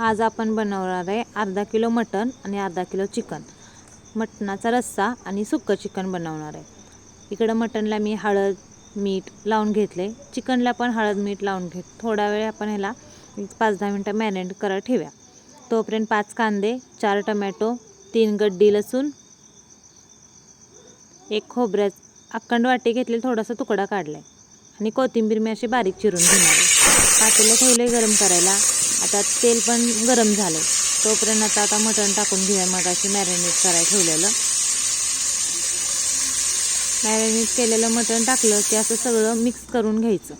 आज आपण बनवणार आहे अर्धा किलो मटण आणि अर्धा किलो चिकन. मटणाचा रस्सा आणि सुक्कं चिकन बनवणार आहे. इकडं मटणला मी हळद मीठ लावून घेतले. चिकनला पण हळद मीठ लावून घेत थोडा वेळ आपण ह्याला पाच दहा मिनटं मॅरिनेट करत ठेव्या. तोपर्यंत पाच कांदे चार टमॅटो तीन गड्डी लसूण एक खोबऱ्या अखंड वाटी घेतले थोडासा तुकडा काढला आहे आणि कोथिंबीर मी अशी बारीक चिरून घेणार आहे. पातेलं ठेवले गरम करायला. आता तेल पण गरम झालं तोपर्यंत आता आता मटण टाकून घेऊया मटाशी मॅरिनेट करायला ठेवलेलं. मॅरिनेट केलेलं मटण टाकलं की असं सगळं मिक्स करून घ्यायचं.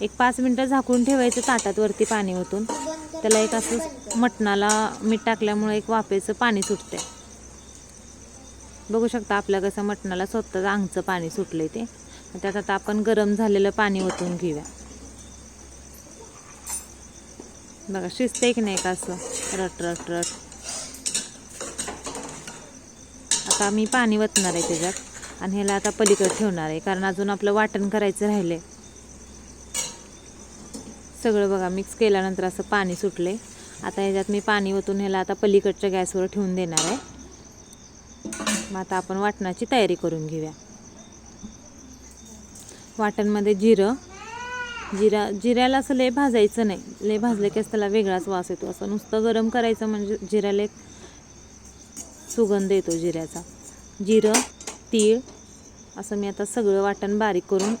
एक पाच मिनटं झाकून ठेवायचं ताटात वरती पाणी ओतून. त्याला एक असं मटणाला मीठ टाकल्यामुळे एक वाफेचं पाणी सुटते बघू शकता आपल्या कसं मटणाला स्वतःच आंगचं पाणी सुटलंय ते. त्यात आता आपण गरम झालेलं पाणी ओतून घेऊया. बघा शिजते की नाही का असं? रट रट रट. आता मी पाणी वतणार आहे त्याच्यात आणि ह्याला आता पलीकडे ठेवणार आहे कारण अजून आपलं वाटण करायचं राहिले सगळं बघा मिक्स केल्यानंतर असं पाणी सुटले आता ह्याच्यात मी पाणी ओतून ह्याला आता पलीकडच्या गॅसवर ठेवून देणार आहे. मग आता आपण वाटणाची तयारी करून घेऊया. वाटणमध्ये जिरं जिरा जिऱ्याला असं लय भाजायचं नाही. लय भाजलं की असं त्याला वेगळाच वास येतो. असं नुसतं गरम करायचं म्हणजे जिऱ्याला एक सुगंध येतो जिऱ्याचा. जिरं तीळ असं मी आता सगळं वाटण बारीक करून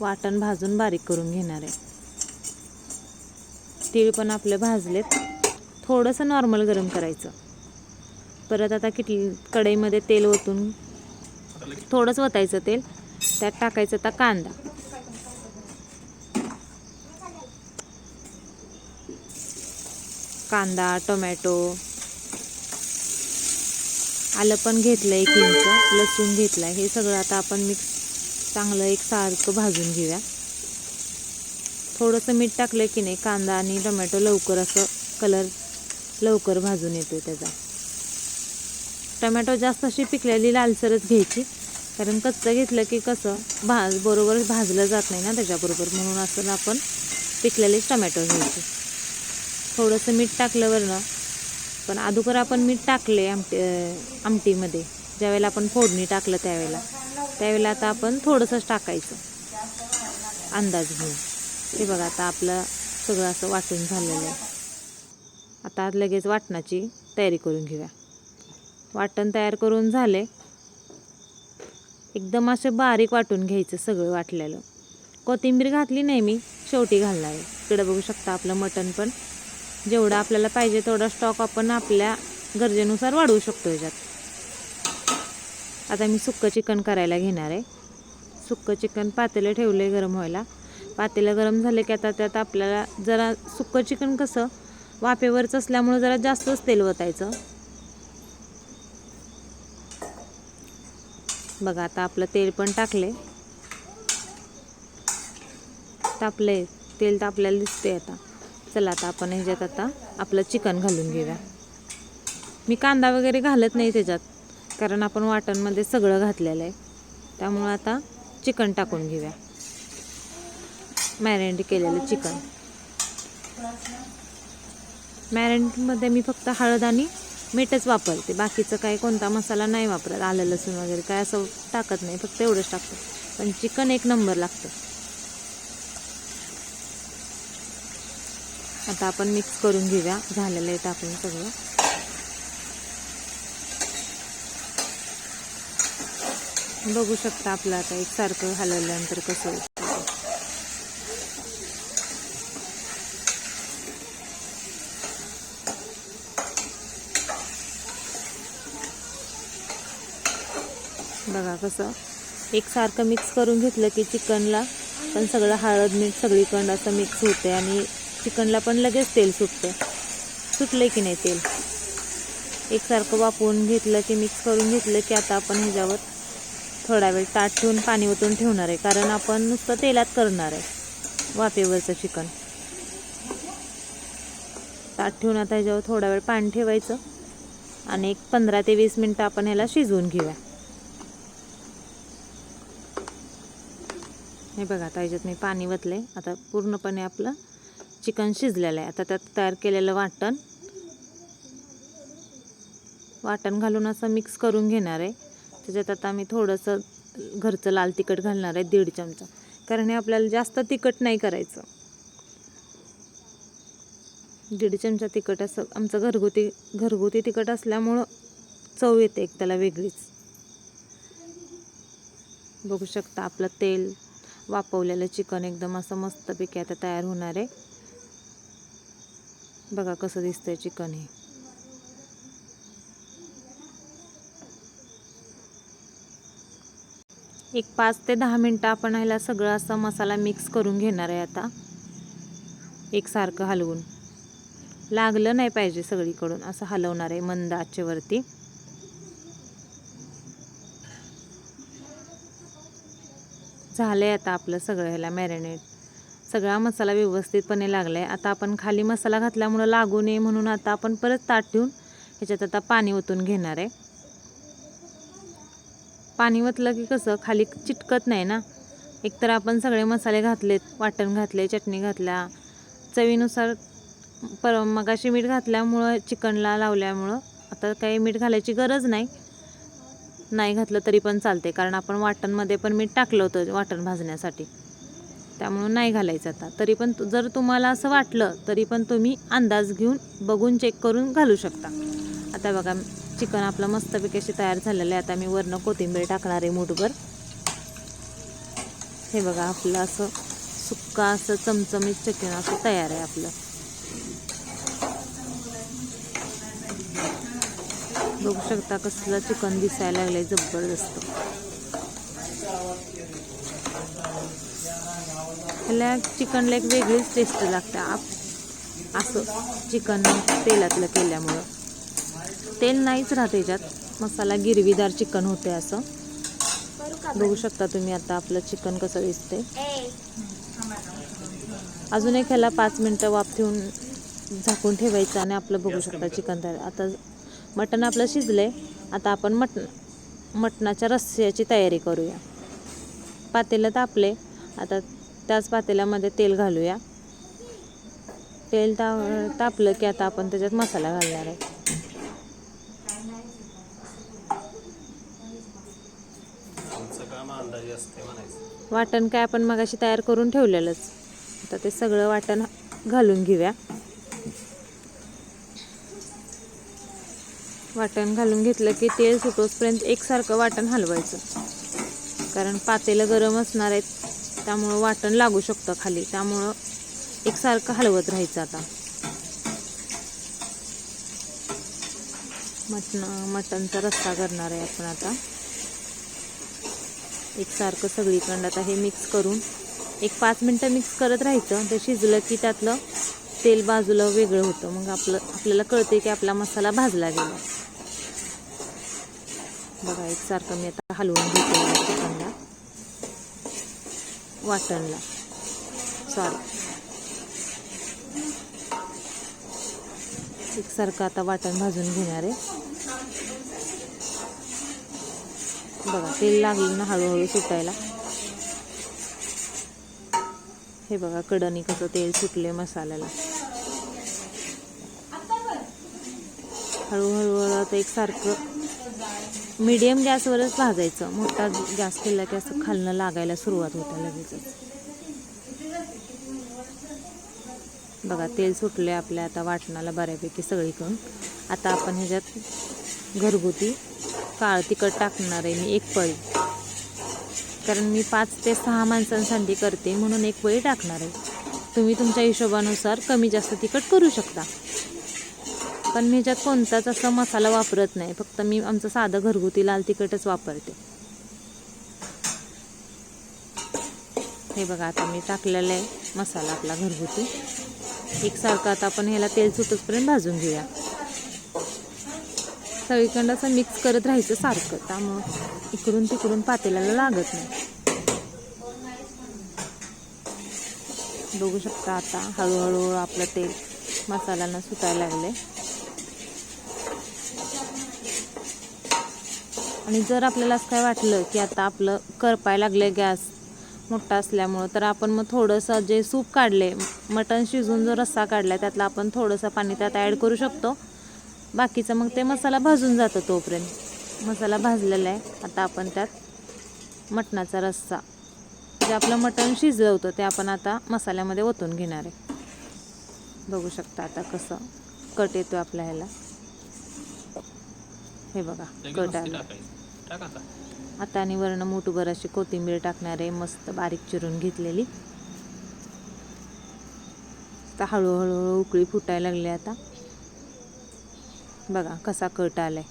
वाटण भाजून बारीक करून घेणार आहे. तीळ पण आपलं भाजलेत. थोडंसं नॉर्मल गरम करायचं. परत आता किटली कढईमध्ये तेल ओतून थोडंच ओतायचं तेल. त्यात टाकायचं आता कांदा. कांदा टोमॅटो. आलं पण घेतलं एक इंच लसूण घेतलं हे सगळं आता आपण मिक्स चांगलं एक सारखं भाजून घेऊया. थोडंसं मीठ टाकलं की नाही कांदा आणि टोमॅटो लवकर असं कलर लवकर भाजून येतो त्याचा. टोमॅटो जास्त अशी पिकलेली लालसरच घ्यायची. कारण कच्चं घेतलं की कसं भाज बरोबर भाजलं जात नाही ना त्याच्याबरोबर. म्हणून असं आपण पिकलेलेच टोमॅटो घ्यायचे. थोडंसं मीठ टाकलं वरनं पण अगोदर आपण मीठ टाकले आमटी आमटीमध्ये. ज्यावेळेला आपण फोडणी टाकलं त्यावेळेला. त्यावेळेला आता आपण थोडंसंच टाकायचं. अंदाज घेऊन. हे बघा आता आपलं सगळं असं वाटून झालेलं आहे. आता लगेच वाटणाची तयारी करून घेऊया. वाटण तयार करून झाले. एकदम असं बारीक वाटून घ्यायचं सगळं वाटलेलं. कोथिंबीर घातली नाही मी शेवटी घालणार आहे. इकडं बघू शकता आपलं मटण पण जेवढं आपल्याला पाहिजे तेवढा स्टॉक आपण आपल्या गरजेनुसार वाढवू शकतो याच्यात. आता मी सुक्कं चिकन करायला घेणार आहे. सुक्कं चिकन पातेलं ठेवलं गरम व्हायला. पातेलं गरम झालं की आता त्यात आपल्याला जरा सुक्कं चिकन कसं वाफेवरच असल्यामुळं जरा जास्तच तेल वतायचं. बघा आता आपलं तेल पण टाकले आहे तेल तापल्याला दिसते आता. चला आता आपण ह्याच्यात आता आपलं चिकन घालून घेऊया. मी कांदा वगैरे घालत नाही त्याच्यात कारण आपण वाटणमध्ये सगळं घातलेलं आहे. त्यामुळं आता चिकन टाकून घेऊया. मॅरिनेट केलेलं चिकन. मॅरिनेटमध्ये मी फक्त हळद आणि मीठच वापरते. बाकीचं काही कोणता मसाला नाही वापरत. आलं लसूण वगैरे काय असं टाकत नाही. फक्त एवढंच टाकतं. पण चिकन एक नंबर लागतं. आता आपण मिक्स करून घेऊया. झालेलं आहे टाकून सगळं. बघू शकता आपलं आता एकसारखं हलवल्यानंतर कसं होईल बघा कसं. एकसारखं मिक्स करून घेतलं की चिकनला पण सगळं हळद मीठ सगळीकडं असं मिक्स होते आणि चिकनला पण लगेच तेल सुटतं. सुटलं की नाही तेल? एकसारखं वापरून घेतलं की मिक्स करून घेतलं की आता आपण ह्याच्यावर थोडा वेळ ताट ठेवून पाणी ओतून ठेवणार आहे. कारण आपण नुसतं तेलात करणार आहे वाफेवरचं चिकन. ताट ठेवून आता ह्याच्यावर थोडा वेळ पाणी ठेवायचं. आणि एक पंधरा ते वीस मिनटं आपण ह्याला शिजवून घेऊया. हे बघा आता ह्याच्यात मी पाणी वतले आता पूर्णपणे आपलं चिकन शिजलेलं आहे. आता त्यात तयार केलेलं वाटण. वाटण घालून असं मिक्स करून घेणार आहे. त्याच्यात आता मी थोडंसं घरचं लाल तिखट घालणार आहे दीड चमचा. कारण हे आपल्याला जास्त तिखट नाही करायचं. दीड चमचा तिखट असं आमचं घरगुती घरगुती तिखट असल्यामुळं चव येते एक त्याला वेगळीच. बघू शकता आपलं तेल वापवलेलं चिकन एकदम असं मस्तपैकी आता तयार होणार आहे. बघा कसं दिसतंय चिकन हे. एक पाच ते दहा मिनटं आपण ह्याला सगळं असा मसाला मिक्स करून घेणार आहे आता. एकसारखं हलवून. लागलं नाही पाहिजे सगळीकडून असं हलवणार आहे मंद आचेवरती. झालं आहे आता आपलं सगळं ह्याला मॅरिनेट सगळा मसाला व्यवस्थितपणे लागला आहे आता आपण खाली मसाला घातल्यामुळं लागू नये म्हणून आता आपण परत ताट ठेवून ह्याच्यात आता पाणी ओतून घेणार आहे. पाणी ओतलं की कसं खाली चिटकत नाही ना? एकतर आपण सगळे मसाले घातलेत वाटण घातले चटणी घातल्या चवीनुसार पर मगाशी मीठ घातल्यामुळं चिकनला लावल्यामुळं आता काही मीठ घालायची गरज नाही. नाही घातलं तरी पण चालते कारण आपण वाटणमध्ये पण मीठ टाकलं होतं वाटण भाजण्यासाठी. त्यामुळं नाही घालायचं आता. तरी पण तु- जर तुम्हाला असं वाटलं तरी पण तुम्ही अंदाज घेऊन बघून चेक करून घालू शकता. आता बघा चिकन आपलं मस्तपैकी अशी तयार झालेलं आहे. आता मी वरनं कोथिंबीर टाकणार आहे मूठभर. हे बघा आपलं असं सुक्का असं चमचमीत चिकन असं तयार आहे आपलं. बघू शकता कसलं चिकन दिसायला आहे जबरदस्त. आपल्या चिकनला एक वेगळीच टेस्ट लागते. आप असं चिकन तेलातलं केल्यामुळं. तेल नाहीच राहते याच्यात. मसाला गिरवीदार चिकन होते असं. बघू शकता तुम्ही आता आपलं चिकन कसं दिसते अजून एक ह्याला पाच मिनटं वाफ ठेवून झाकून ठेवायचं आणि आपलं बघू शकता चिकन तयार. आता मटण आपलं शिजलंय. आता आपण मटण मटणाच्या रस्स्याची तयारी करूया. पातेलं तापले आता त्याच पातेल्यामध्ये तेल घालूया. तेल ता तापलं की आता आपण त्याच्यात मसाला घालणार आहे. वाटण काय आपण मगाशी तयार करून ठेवलेलंच. आता ते सगळं वाटण घालून घेऊया. वाटण घालून घेतलं की तेल सुटोसपर्यंत एकसारखं वाटण हलवायचं. कारण पातेलं गरम असणार आहेत. त्यामुळं वाटण लागू शकतं खाली. त्यामुळं एकसारखं हलवत राहायचं आता. मटण मटणचा रस्सा करणार आहे आपण आता. एकसारखं सगळीकडं आता हे मिक्स करून एक पाच मिनटं मिक्स करत राहायचं. ते शिजलं की त्यातलं तेल बाजूला वेगळं होतं. मग आपलं आपल्याला कळते की आपला मसाला भाजला गेला. बघा एकसारखं मी आता हलवून घेते वाटणला सॉरी एकसारखं आता वाटण भाजून घेणार आहे. बघा तेल लागलं ना हळूहळू सुटायला. हे बघा कडणी कसं तेल सुटले मसाल्याला. हळूहळू आता एकसारखं मीडियम गॅसवरच भाजायचं. मोठा गॅस केला की असं खालनं लागायला सुरुवात होते लगेचच. बघा तेल सुटले आपल्या आता वाटणाला बऱ्यापैकी सगळीकडून. आता आपण ह्याच्यात घरगुती काळ तिखट टाकणार आहे मी एक पळी. कारण मी पाच ते सहा माणसांसाठी करते म्हणून एक पळी टाकणार आहे. तुम्ही तुमच्या हिशोबानुसार कमी जास्त तिखट करू शकता. पण मी ह्याच्यात कोणताच असा मसाला वापरत नाही. फक्त मी आमचं साधं घरगुती लाल तिखटच वापरते. हे बघा आता मी टाकलेला आहे मसाला आपला घरगुती. एकसारखं आता आपण ह्याला तेल सुटचपर्यंत भाजून घेऊया. सगळीकडं असं मिक्स करत राहायचं सारखं. त्यामुळं इकडून तिकडून पातेल्याला लागत नाही. बघू शकता आता हळूहळू आपलं तेल मसाल्यानं सुटायला लागले आणि जर आपल्याला असं काय वाटलं की आता आपलं करपाय लागलं गॅस मोठा असल्यामुळं तर आपण मग थोडंसं जे सूप काढले मटण शिजून जो रस्सा काढला त्यातला आपण थोडंसं पाणी त्यात ॲड करू शकतो. बाकीचं मग ते मसाला भाजून जातं तोपर्यंत. मसाला भाजलेला आहे आता आपण त्यात मटणाचा रस्सा. जे आपलं मटण शिजलं होतं ते आपण आता मसाल्यामध्ये ओतून घेणार आहे. बघू शकता आता कसं कट येतो आपल्या ह्याला. हे बघा कट आलं. टाकायची आता आणि वर्ण मोठूभर अशी कोथिंबीर टाकणार आहे मस्त बारीक चिरून घेतलेली. आता हळूहळू हळू उकळी फुटायला लागली आता. बघा कसा कट आलाय.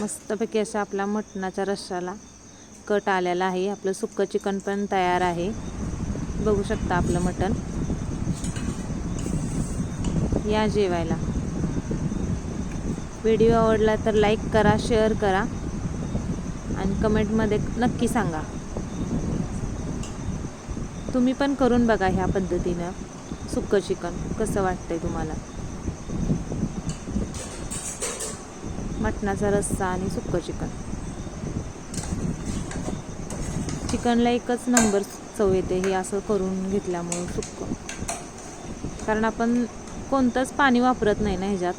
मस्तपैकी असा आपला मटणाच्या रश्शाला कट आलेला आहे. आपलं सुक्कं चिकन पण तयार आहे. बघू शकता आपलं मटण. या जेवायला. व्हिडिओ आवडला तर लाईक करा शेअर करा आणि कमेंटमध्ये नक्की सांगा. तुम्ही पण करून बघा ह्या पद्धतीनं सुक्कं चिकन. कसं वाटतंय तुम्हाला? मटणाचा रस्सा आणि सुक्कं चिकन. चिकनला एकच नंबर चव येते हे असं करून घेतल्यामुळं सुक्कं. कारण आपण कोणतंच पाणी वापरत नाही ना ह्याच्यात.